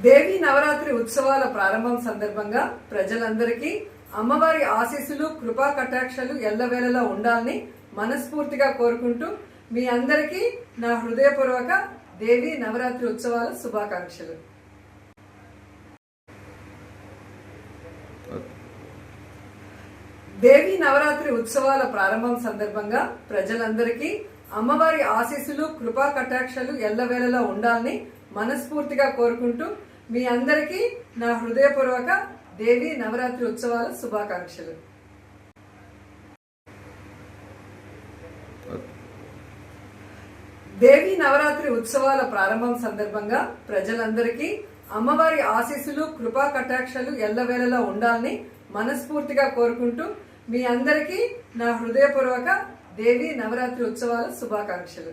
దేవి నవరాత్రి ఉత్సవాల ప్రారంభం సందర్భంగా ప్రజలందరికీ అమ్మవారి ఆశీస్సులు కృపా కటాక్షలు ఎల్లవేళలా ఉండాలని మనస్ఫూర్తిగా కోరుకుంటూ మీ అందరికీ నా హృదయపూర్వక దేవి నవరాత్రి ఉత్సవాల శుభాకాంక్షలు. దేవి నవరాత్రి ఉత్సవాల ప్రారంభం సందర్భంగా ప్రజలందరికీ అమ్మవారి ఆశీస్సులు కృపా కటాక్షలు ఎల్లవేళలా ఉండాలని మనస్ఫూర్తిగా కోరుకుంటూ మీ అందరికీ నా హృదయపూర్వక దేవి నవరాత్రి ఉత్సవాల శుభాకాంక్షలు. దేవి నవరాత్రి ఉత్సవాల ప్రారంభం సందర్భంగా ప్రజలందరికీ అమ్మవారి ఆశీస్సులు కృపా కటాక్షలు ఎల్లవేళలా ఉండాలని మనస్ఫూర్తిగా కోరుకుంటూ మీ అందరికీ నా హృదయపూర్వక దేవి నవరాత్రి ఉత్సవాల శుభాకాంక్షలు.